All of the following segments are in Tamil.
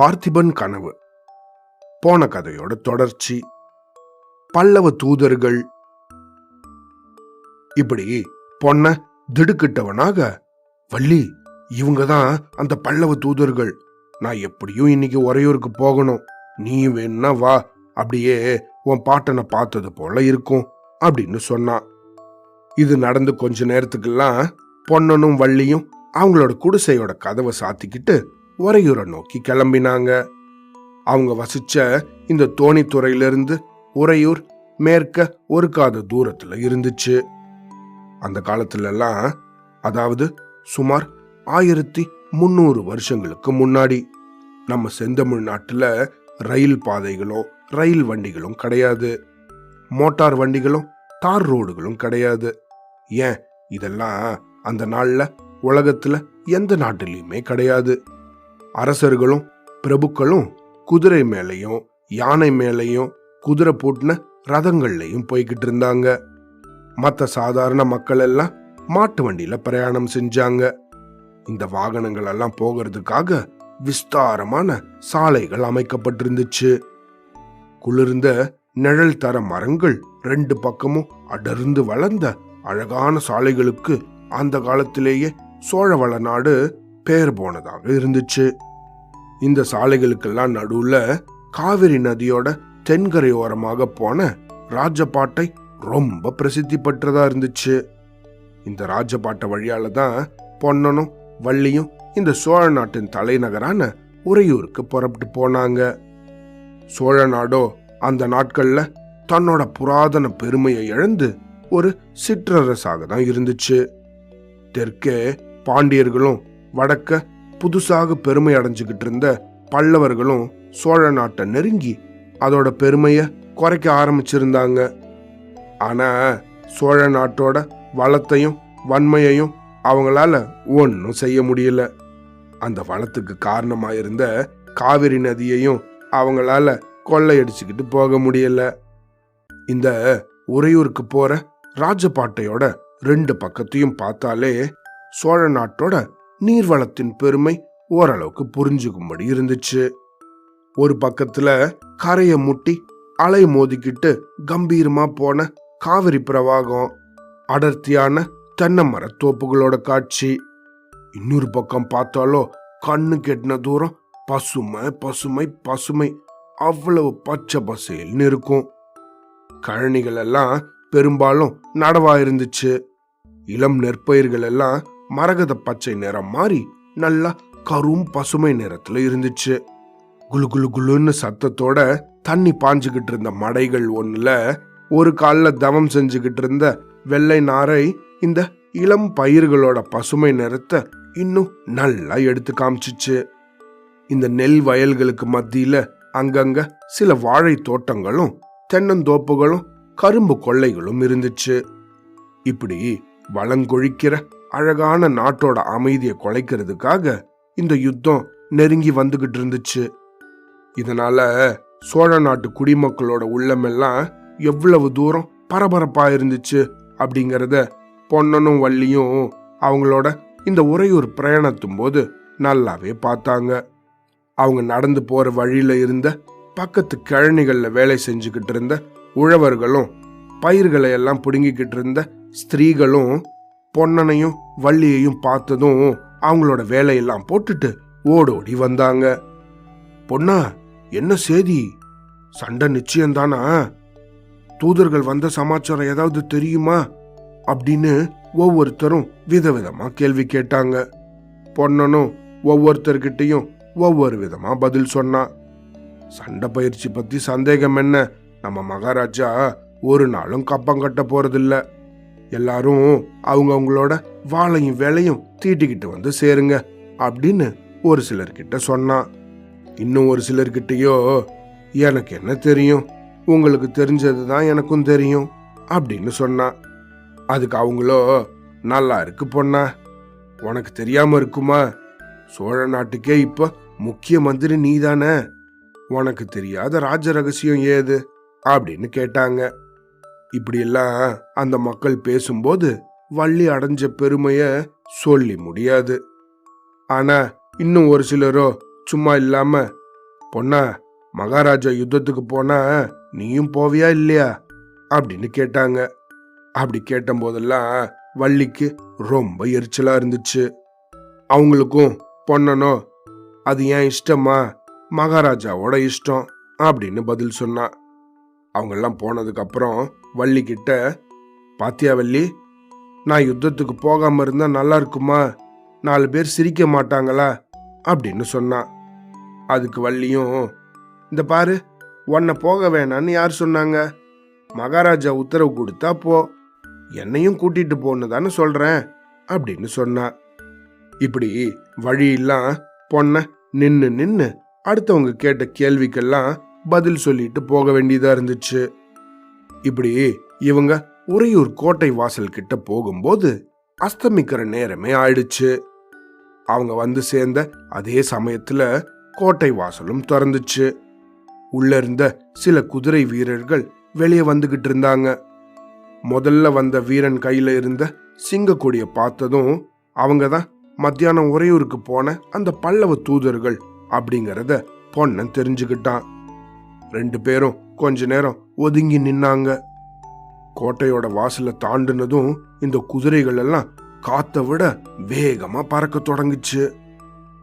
பார்த்திபன் கனவு. போன கதையோட தொடர்ச்சி. பல்லவ தூதர்கள். இப்படி பொண்ண திடுக்கிட்டவனாக வள்ளி இவங்க தான் அந்த பல்லவ தூதர்கள். நான் எப்படியும் இன்னைக்கு உறையூருக்கு போகணும். நீ வேணா வா அப்படியே உன் பாட்டனை பார்த்தது போல இருக்கும் அப்படின்னு சொன்னான். இது நடந்து கொஞ்ச நேரத்துக்கெல்லாம் பொன்னனும் வள்ளியும் அவங்களோட குடிசையோட கதவை சாத்திக்கிட்டு உறையூரை நோக்கி கிளம்பினாங்க. அவங்க வசிச்ச இந்த தோணித்துறையிலிருந்து உறையூர் மேற்க ஒரு காத தூரத்துல இருந்துச்சு. அந்த காலத்துலலாம் அதாவது சுமார் ஆயிரத்தி முந்நூறு வருஷங்களுக்கு முன்னாடி நம்ம செந்தமிழ் நாட்டில் ரயில் பாதைகளும் ரயில் வண்டிகளும் கிடையாது. மோட்டார் வண்டிகளும் தார் ரோடுகளும் கிடையாது. ஏன்? இதெல்லாம் அந்த நாளில் உலகத்துல எந்த நாட்டிலையுமே கிடையாது. அரசர்களும் பிரபுக்களும் குதிரை மேலையும் யானை மேலையும் குதிரை பூட்டின ரதங்கள்லையும் போய்கிட்டு இருந்தாங்க. மற்ற சாதாரண மக்கள் எல்லாம் மாட்டு வண்டியில பிரயாணம் செஞ்சாங்க. இந்த வாகனங்கள் எல்லாம் போகிறதுக்காக விஸ்தாரமான சாலைகள் அமைக்கப்பட்டிருந்துச்சு. குளிர்ந்த நிழல் தர மரங்கள் ரெண்டு பக்கமும் அடர்ந்து வளர்ந்த அழகான சாலைகளுக்கு அந்த காலத்திலேயே சோழவள நாடு பேர் போனதாக இருந்துச்சு. இந்த சாலைகளுக்கெல்லாம் நடுவுல காவிரி நதியோட தென்கரையோரமாக போன ராஜபாட்டை ரொம்ப பிரசித்தி பெற்றதா இருந்துச்சு. இந்த ராஜபாட்டை வழியால தான் பொன்னனும் வள்ளியும் இந்த சோழ நாட்டின் தலைநகரான உறையூருக்கு புறப்பட்டு போனாங்க. சோழ நாடோ அந்த நாட்கள்ல தன்னோட புராதன பெருமையை இழந்து ஒரு சிற்றரசாக தான் இருந்துச்சு. தெற்கே பாண்டியர்களும் வடக்க புதுசாக பெருமை அடைஞ்சுக்கிட்டு இருந்த பல்லவர்களும் சோழ நாட்டை நெருங்கி அதோட பெருமையை குறைக்க ஆரம்பிச்சிருந்தாங்க. ஆனா சோழ நாட்டோட வளத்தையும் வன்மையையும் அவங்களால ஒன்றும் செய்ய முடியல. அந்த வளத்துக்கு காரணமாக இருந்த காவிரி நதியையும் அவங்களால கொள்ளையடிச்சுக்கிட்டு போக முடியல. இந்த உறையூருக்கு போற ராஜபாட்டையோட ரெண்டு பக்கத்தையும் பார்த்தாலே சோழ நாட்டோட நீர்வளத்தின் பெருமை ஓரளவுக்கு புரிஞ்சுக்கும்படி இருந்துச்சு. ஒரு பக்கத்துல கரையை முட்டி அலை மோதிக்கிட்டு கம்பீரமா போன காவிரி பிரவாகம் அடர்த்தியான தென்னை மரத் தோப்புகளோட காட்சி. இன்னொரு பக்கம் பார்த்தாலோ கண்ணு கெட்டின தூரம் பசுமை பசுமை பசுமை அவ்வளவு பச்சை பசேல்னு இருக்கும். கழனிகள் எல்லாம் பெரும்பாலும் நடவா இருந்துச்சு. இளம் நெற்பயிர்கள் எல்லாம் மரகத பச்சை நிறம் மாறி நல்லா கரும் பசுமை நிறத்துல இருந்துச்சு. குலு குலு குலுன்னு சத்தத்தோட தண்ணி பாஞ்சுகிட்டு இருந்த மடைகள் ஒண்ணுல ஒரு கால்ல தவம் செஞ்சுக்கிட்டு இருந்த வெள்ளை நாரை இந்த இளம் பயிர்களோட பசுமை நிறத்தை இன்னும் நல்லா எடுத்து காமிச்சிச்சு. இந்த நெல் வயல்களுக்கு மத்தியில அங்கங்க சில வாழை தோட்டங்களும் தென்னந்தோப்புகளும் கரும்பு கொள்ளைகளும் இருந்துச்சு. இப்படி வளங்கொழிக்கிற அழகான நாட்டோட அமைதியை குலைக்கிறதுக்காக இந்த யுத்தம் நெருங்கி வந்துகிட்டு இருந்துச்சு. இதனால சோழ நாட்டு குடிமக்களோட உள்ளமெல்லாம் எவ்வளவு தூரம் பரபரப்பா இருந்துச்சு அப்படிங்கறத பொன்னனும் வள்ளியும் அவங்களோட இந்த உறையூர் பிரயாணத்தும் போது நல்லாவே பார்த்தாங்க. அவங்க நடந்து போற வழியில இருந்த பக்கத்து கிழனிகள்ல வேலை செஞ்சுக்கிட்டு இருந்த உழவர்களும் பயிர்களை எல்லாம் பிடுங்கிக்கிட்டு இருந்த ஸ்திரீகளும் பொன்னனையும் வள்ளியையும் பார்த்ததும் அவங்களோட வேலையெல்லாம் போட்டுட்டு ஓடோடி வந்தாங்க. பொன்னா என்ன செய்தி சண்டை நிச்சயம்தானா? தூதர்கள் வந்த சமாச்சாரம் ஏதாவது தெரியுமா? அப்படின்னு ஒவ்வொருத்தரும் விதவிதமா கேள்வி கேட்டாங்க. பொன்னனும் ஒவ்வொருத்தர்கிட்டயும் ஒவ்வொரு விதமா பதில் சொன்னான் சண்டை பயிற்சி பத்தி சந்தேகம் என்ன? நம்ம மகாராஜா ஒரு நாளும் கப்பம் கட்ட போறதில்லை. எல்லாரும் அவங்க அவங்களோட வாழையும் வேலையும் தீட்டிக்கிட்டு வந்து சேருங்க அப்படின்னு ஒரு சிலர்கிட்ட சொன்னான் இன்னும் ஒரு சிலர்கிட்டயோ எனக்கு என்ன தெரியும்? உங்களுக்கு தெரிஞ்சது தான் எனக்கும் தெரியும் அப்படின்னு சொன்னான் அதுக்கு அவங்களோ நல்லா இருக்கு பொண்ணா உனக்கு தெரியாம இருக்குமா? சோழ நாட்டுக்கே இப்போ முக்கிய மந்திரி நீதானே? உனக்கு தெரியாத ராஜ ரகசியம் ஏது? அப்படின்னு கேட்டாங்க. இப்படியெல்லாம் அந்த மக்கள் பேசும்போது வள்ளி அடைஞ்ச பெருமைய சொல்லி முடியாது. ஆனா இன்னும் ஒரு சிலரோ சும்மா இல்லாம பொண்ணா மகாராஜா யுத்தத்துக்கு போனா நீயும் போவியா இல்லையா? அப்படின்னு கேட்டாங்க. அப்படி கேட்டபோதெல்லாம் வள்ளிக்கு ரொம்ப எரிச்சலா இருந்துச்சு. அவங்களுக்கும் பொண்ணனோ அது ஏன் இஷ்டமா? மகாராஜாவோட இஷ்டம் அப்படின்னு பதில் சொன்னா அவங்கெல்லாம் போனதுக்கு அப்புறம் வள்ளி கிட்ட பாத்தியா வள்ளி நான் யுத்தத்துக்கு போகாம இருந்தா நல்லா இருக்குமா? நாலு பேர் சிரிக்க மாட்டாங்களா? அப்படின்னு சொன்னான் அதுக்கு வள்ளியும் இந்த பாரு உன்னை போக வேணான்னு யார் சொன்னாங்க? மகாராஜா உத்தரவு கொடுத்தா போ. என்னையும் கூட்டிட்டு போன்னு தானே சொல்றேன் அப்படின்னு சொன்னா. இப்படி வழியெல்லாம் பொண்ண நின்னு நின்னு அடுத்தவங்க கேட்ட கேள்விக்கெல்லாம் பதில் சொல்லிட்டு போக வேண்டியதா இருந்துச்சு. இப்படி இவங்க உறையூர் கோட்டை வாசல் கிட்ட போகும்போது அஸ்தமிக்கிற நேரமே ஆயிடுச்சு. அவங்க வந்து சேர்ந்த அதே சமயத்துல கோட்டை வாசலும் திறந்துச்சு. உள்ள இருந்த சில குதிரை வீரர்கள் வெளியே வந்துகிட்டு இருந்தாங்க. முதல்ல வந்த வீரன் கையில இருந்த சிங்க கொடியை பார்த்ததும் அவங்க தான் மத்தியானம் உறையூருக்கு போன அந்த பல்லவ தூதர்கள் அப்படிங்கறத பொன்னன் தெரிஞ்சுக்கிட்டான். ரெண்டு பேரும் கொஞ்ச நேரம் ஒதுங்கி நின்னாங்க. கோட்டையோட வாசலை தாண்டினதும் இந்த குதிரைகள் எல்லாம் காத்த விட வேகமா பறக்க தொடங்குச்சு.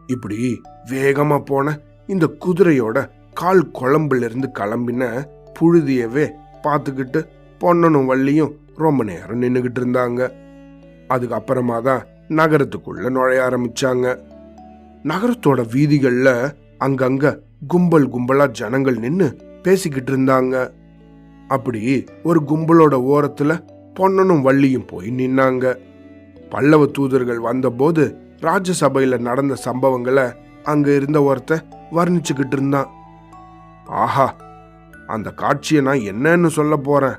இப்படி வேகமா போன இந்த குதிரையோட கால் குழம்புல இருந்து கிளம்பின புழுதியவே பார்த்துக்கிட்டு பொன்னனும் வள்ளியும் ரொம்ப நேரம் நின்னுகிட்டு இருந்தாங்க. அதுக்கப்புறமா தான் நகரத்துக்குள்ள நுழைய ஆரம்பிச்சாங்க. நகரத்தோட வீதிகளில் அங்கங்க கும்பல் கும்பலா ஜனங்கள் நின்று பேசிக்கிட்டு இருந்தாங்க. அப்படி ஒரு கும்பலோட ஓரத்துல பொன்னனும் வள்ளியும் போய் நின்னாங்க. பல்லவ தூதர்கள் வந்தபோது ராஜ்யசபையில நடந்த சம்பவங்களை அங்க இருந்த ஒருத்த வர்ணிச்சுக்கிட்டு இருந்தான். ஆஹா அந்த காட்சியை நான் என்னன்னு சொல்ல போறேன்.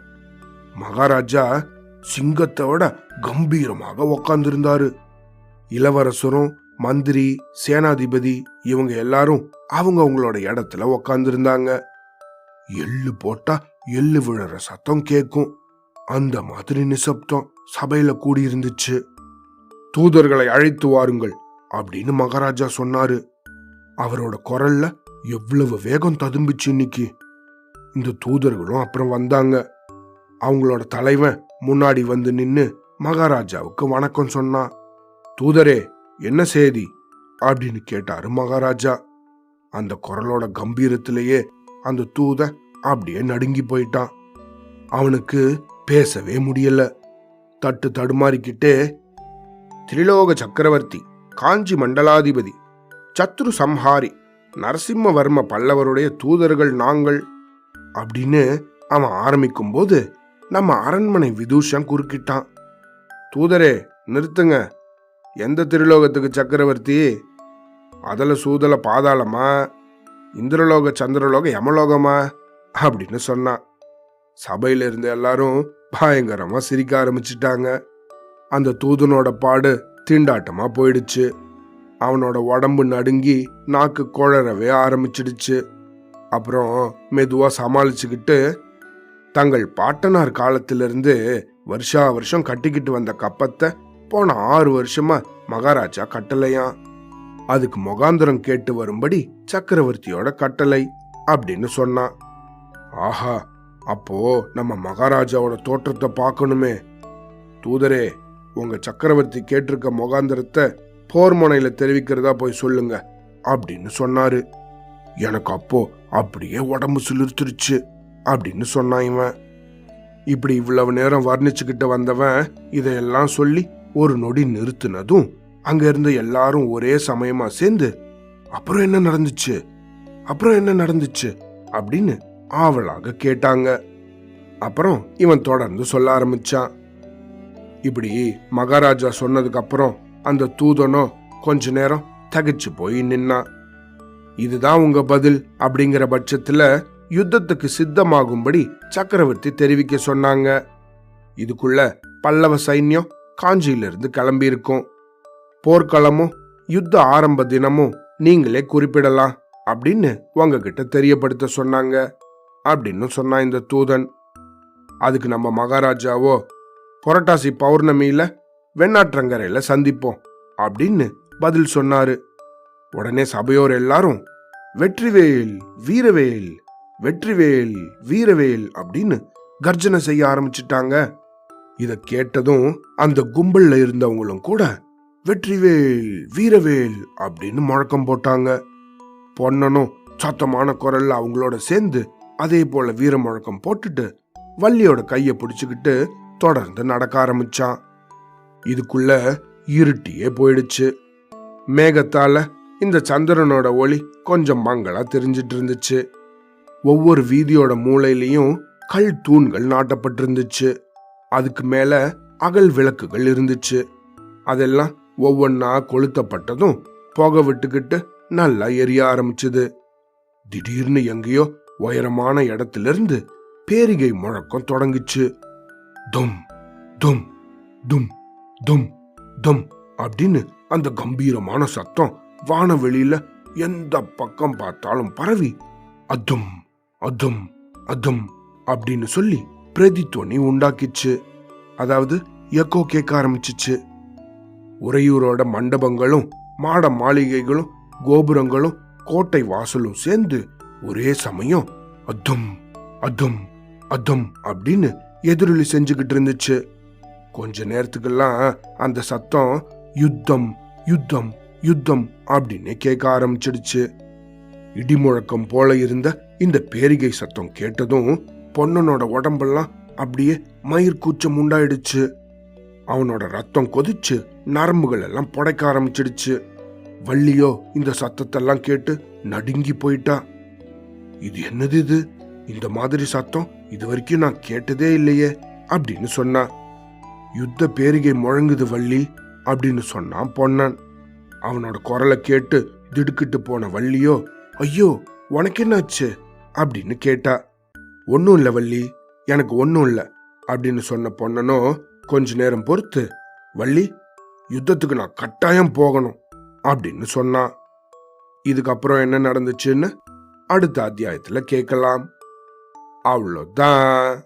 மகாராஜா சிங்கத்தோட கம்பீரமாக உக்காந்துருந்தாரு. இளவரசரும் மந்திரி சேனாதிபதி இவங்க எல்லாரும் அவங்க அவங்களோட இடத்துல உக்காந்துருந்தாங்க. எள்ளு போட்டா எள்ளு விழற சத்தம் கேட்கும் அந்த மாதிரி நிசப்தம் சபையில கூடியிருந்துச்சு. தூதர்களை அழைத்து வாருங்கள் அப்படின்னு மகாராஜா சொன்னாரு. அவரோட குரல்ல எவ்வளவு வேகம் ததும்பிச்சு இன்னைக்கு. இந்த தூதர்களும் அப்புறம் வந்தாங்க. அவங்களோட தலைவன் முன்னாடி வந்து நின்னு மகாராஜாவுக்கு வணக்கம் சொன்னான் தூதரே என்ன செய்தி? அப்படின்னு கேட்டாரு மகாராஜா. அந்த குரலோட கம்பீரத்திலேயே அந்த தூத அப்படியே நடுங்கி போயிட்டான். அவனுக்கு பேசவே முடியல. தட்டு தடுமாறிக்கிட்டே திரிலோக சக்கரவர்த்தி காஞ்சி மண்டலாதிபதி சத்ரு சம்ஹாரி நரசிம்மவர்ம பல்லவருடைய தூதர்கள் நாங்கள் அப்படின்னு அவன் ஆரம்பிக்கும் போது நம்ம அரண்மனை விதூஷன் குறுக்கிட்டான். தூதரே நிறுத்துங்க. எந்த திருலோகத்துக்கு சக்கரவர்த்தி? அதில் சூதல பாதாளமா? இந்திரலோக சந்திரலோக யமலோகமா? அப்படின்னு சொன்னான் சபையில இருந்த எல்லாரும் பயங்கரமா சிரிக்க ஆரம்பிச்சிட்டாங்க. அந்த தூதனோட பாடு திண்டாட்டமா போயிடுச்சு. அவனோட உடம்பு நடுங்கி நாக்கு குழறவே ஆரம்பிச்சிடுச்சு. அப்புறம் மெதுவா சமாளிச்சுக்கிட்டு தங்கள் பாட்டனார் காலத்திலிருந்து வருஷா வருஷம் கட்டிக்கிட்டு வந்த கப்பத்தை போன ஆறு வருஷமா மகாராஜா கட்டளையாம் அதுக்கு முகாந்திரம் கேட்டு வரும்படி சக்கரவர்த்தியோட கட்டளை அப்படின்னு சொன்னான். ஆஹா அப்போ நம்ம மகாராஜாவோட தோற்றத்தை பார்க்கணுமே. தூதரே உங்க சக்கரவர்த்தி கேட்டிருக்க முகாந்திரத்தை போர் முனையில தெரிவிக்கிறதா போய் சொல்லுங்க அப்படின்னு சொன்னாரு. எனக்கு அப்போ அப்படியே உடம்பு சுளிர்த்துருச்சு அப்படின்னு சொன்னான் இவன். இப்படி இவ்வளவு நேரம் வர்ணிச்சுக்கிட்டு வந்தவன் இதையெல்லாம் சொல்லி ஒரு நொடி நிறுத்தினதும் அங்க இருந்த எல்லாரும் ஒரே சமயமா சேர்ந்து அப்புறம் என்ன நடந்துச்சு? அப்புறம் என்ன நடந்துச்சு? அப்படின்னு ஆவலாக கேட்டாங்க. அப்புறம் இவன் தொடர்ந்து சொல்ல ஆரம்பிச்சான். இப்படி மகாராஜா சொன்னதுக்கு அப்புறம் அந்த தூதனும் கொஞ்ச நேரம் தகைச்சு போய் நின்னான். இதுதான் உங்க பதில் அப்படிங்கிற பட்சத்துல யுத்தத்துக்கு சித்தமாகும்படி சக்கரவர்த்தி தெரிவிக்க சொன்னாங்க. இதுக்குள்ள பல்லவ சைன்யம் காஞ்சியிலிருந்து கிளம்பியிருக்கும். போர்க்களமும் யுத்த ஆரம்ப தினமும் நீங்களே குறிப்பிடலாம் அப்படின்னு உங்ககிட்ட தெரியப்படுத்த சொன்னாங்க. அப்படின்னு சொன்னான் இந்த தூதன். அதுக்கு நம்ம மகாராஜாவோ புரட்டாசி பௌர்ணமியில வெண்ணாற்றங்கரையில சந்திப்போம் அப்படின்னு பதில் சொன்னாரு. உடனே சபையோர் எல்லாரும் வெற்றிவேல் வீரவேல் வெற்றிவேல் வீரவேல் அப்படின்னு கர்ஜனை செய்ய ஆரம்பிச்சிட்டாங்க. இத கேட்டதும் அந்த கும்பல்ல இருந்தவங்களும் கூட வெற்றிவேல் வீரவேல் அப்படின்னு முழக்கம் போட்டாங்க. பொன்னனும் சத்தமான குரல்ல அவங்களோட சேர்ந்து அதே போல வீர முழக்கம் போட்டுட்டு வள்ளியோட கையை பிடிச்சுக்கிட்டு தொடர்ந்து நடக்க ஆரம்பிச்சான். இதுக்குள்ள இருட்டியே போயிடுச்சு. மேகத்தால இந்த சந்திரனோட ஒளி கொஞ்சம் மங்களா தெரிஞ்சிட்டு இருந்துச்சு. ஒவ்வொரு வீதியோட மூளையிலையும் கல் தூண்கள் நாட்டப்பட்டிருந்துச்சு. அதுக்கு மேல அகல் விளக்குகள் இருந்துச்சு. அதெல்லாம் ஒவ்வொன்னா கொளுத்தப்பட்டதும் புகை விட்டுக்கிட்டு நல்லா எரிய ஆரம்பிச்சது. திடீர்னு எங்கேயோ உயரமான இடத்துல இருந்து பேரிகை முழக்கம் தொடங்குச்சு. தும் தும் தும் தும் தும் அப்படின்னு அந்த கம்பீரமான சத்தம் வானவெளியில எந்த பக்கம் பார்த்தாலும் பரவி அதும் அதும் அதும் அப்படின்னு சொல்லி பிரதித்வனி உண்டாக்கிச்சு. அதாவது எக்கோ கேட்க ஆரம்பிச்சிச்சு. உறையூரோட மண்டபங்களும் மாட மாளிகைகளும் கோபுரங்களும் கோட்டை வாசலும் சேர்ந்து ஒரே சமயம் அதும் அதும் அதும் அப்படின்னு எதிரொலி செஞ்சுக்கிட்டு இருந்துச்சு. கொஞ்ச நேரத்துக்கெல்லாம் அந்த சத்தம் யுத்தம் யுத்தம் யுத்தம் அப்படின்னு கேட்க ஆரம்பிச்சிடுச்சு. இடி முழக்கம் போல இருந்த இந்த பேரிகை சத்தம் கேட்டதும் பொன்னனோட உடம்பெல்லாம் அப்படியே மயிர் கூச்சம் உண்டாயிடுச்சு. அவனோட ரத்தம் கொதிச்சு நரம்புகள் எல்லாம் புடைக்க ஆரம்பிச்சிடுச்சு. வள்ளியோ இந்த சத்தத்தெல்லாம் கேட்டு நடுங்கி போயிட்டான் இது என்னது இது? இந்த மாதிரி சத்தம் இது வரைக்கும் நான் கேட்டதே இல்லையே அப்படின்னு சொன்னான் யுத்த பேரிகை முழங்குது வள்ளி அப்படின்னு சொன்னான் பொன்னன். அவனோட குரலை கேட்டு திடுக்கிட்டு போன வள்ளியோ ஐயோ உனக்கு என்னாச்சு அப்படின்னு கேட்டா. ஒன்றும் இல்லை வள்ளி எனக்கு ஒன்றும் இல்லை அப்படின்னு சொன்ன பொன்னனோ கொஞ்ச நேரம் பொறுத்து வள்ளி யுத்தத்துக்கு நான் கட்டாயம் போகணும் அப்படின்னு சொன்னான் இதுக்கப்புறம் என்ன நடந்துச்சுன்னு அடுத்த அத்தியாயத்துல கேட்கலாம். அவ்வளோதான்.